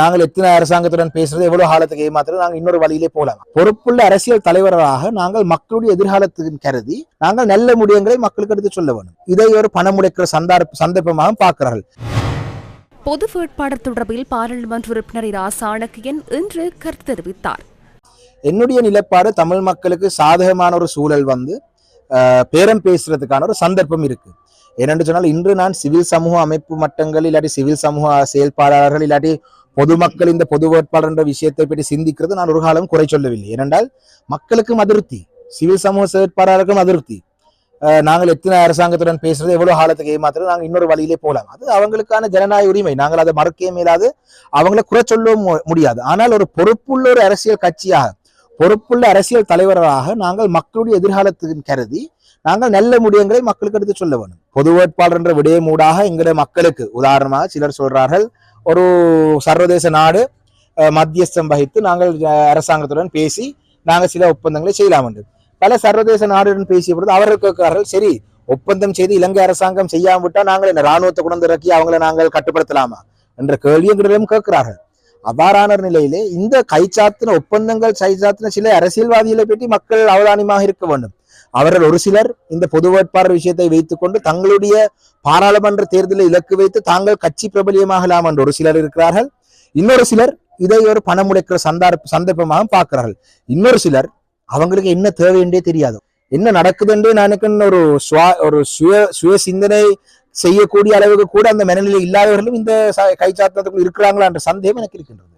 நாங்கள் எத்தனை அரசாங்கத்துடன் பேசுறது எவ்வளவு காலத்துக்கு ஏமாத்துறது நாங்கள் இன்னொரு வழியிலே போலாம் பொறுப்புள்ள அரசியல் தலைவராக நாங்கள் மக்களுடைய எதிர்காலத்துக்கு கருதி நாங்கள் நல்ல முடியங்களை மக்களுக்கு எடுத்து சொல்ல வேண்டும். இதை ஒரு பணம் முடைக்கிற சந்தார்ப்ப சந்தர்ப்பமாக பார்க்கிறார்கள். பொது வேட்பாளர் தொடர்பில் பாராளுமன்ற உறுப்பினர் இரா சாணக்கியன் இன்று கருத்து தெரிவித்தார். என்னுடைய நிலைப்பாடு தமிழ் மக்களுக்கு சாதகமான ஒரு சூழல் வந்து பேரம் பேசுறதுக்கான ஒரு சந்தர்ப்பம் இருக்கு. ஏனென்று சொன்னால் இன்று நான் சிவில் சமூக அமைப்பு மட்டங்கள் இல்லாட்டி சிவில் சமூக செயல்பாளர்கள் இல்லாட்டி பொதுமக்கள் இந்த பொது வேட்பாளர் என்ற விஷயத்தை பற்றி சிந்திக்கிறது நான் ஒரு காலம் குறை சொல்லவில்லை. ஏனென்றால் மக்களுக்கும் அதிருப்தி சிவில் சமூக செயற்பாளருக்கும் அதிருப்தி. நாங்கள் எத்தனை அரசாங்கத்துடன் பேசுறது எவ்வளவு காலத்துக்கு ஏமாத்துறது நாங்கள் இன்னொரு வழியிலே போகலாம். அது அவங்களுக்கான ஜனநாயக உரிமை. நாங்கள் அதை மறக்கவே மேலாது அவங்கள குறை சொல்லவும் மு- முடியாது. ஆனால் ஒரு பொறுப்புள்ள ஒரு அரசியல் கட்சியாக பொறுப்புள்ள அரசியல் தலைவராக நாங்கள் மக்களுடைய எதிர்காலத்துக்கு கருதி நாங்கள் நல்ல முடியங்களை மக்களுக்கு எடுத்து சொல்ல வேண்டும். பொது வேட்பாளர் என்ற விடயமூடாக எங்களுடைய மக்களுக்கு உதாரணமாக சிலர் சொல்றார்கள் ஒரு சர்வதேச நாடு மத்தியஸ்தம் வகித்து நாங்கள் அரசாங்கத்துடன் பேசி நாங்கள் சில ஒப்பந்தங்களை செய்யலாம் என்று. பல சர்வதேச நாடுடன் பேசிய பொழுது அவர்கள் கேட்கிறார்கள் சரி ஒப்பந்தம் செய்து இலங்கை அரசாங்கம் செய்யாம விட்டால் நாங்கள் இந்த ராணுவத்தை கொண்டு இறக்கி அவங்களை நாங்கள் கட்டுப்படுத்தலாமா? என்ற கேள்வி எங்களிடம் கேட்கிறார்கள். அவ்வாறான நிலையிலே இந்த கைச்சாத்தின ஒப்பந்தங்கள் கைச்சாத்தின சில அரசியல்வாதிகளை பற்றி மக்கள் அவதானியமாக இருக்க வேண்டும். அவர்கள் ஒரு சிலர் இந்த பொது வேட்பாளர் விஷயத்தை வைத்துக்கொண்டு தங்களுடைய பாராளுமன்ற தேர்தலை இலக்கு வைத்து தாங்கள் கட்சி பிரபலியமாகலாம் என்று ஒரு சிலர் இருக்கிறார்கள். இன்னொரு சிலர் இதை ஒரு பணம் முடைக்கிற சந்தார்ப்ப சந்தர்ப்பமாக பார்க்கிறார்கள். இன்னொரு சிலர் அவங்களுக்கு என்ன தேவைன்றே தெரியாது. என்ன நடக்குதுன்றே எனக்கு ஒரு சுவா ஒரு சுய சுய சிந்தனை செய்யக்கூடிய அளவுக்கு கூட அந்த மனநிலை இல்லாதவர்களும் இந்த ச- இருக்கிறாங்களா என்ற சந்தேகம் எனக்கு இருக்கின்றது.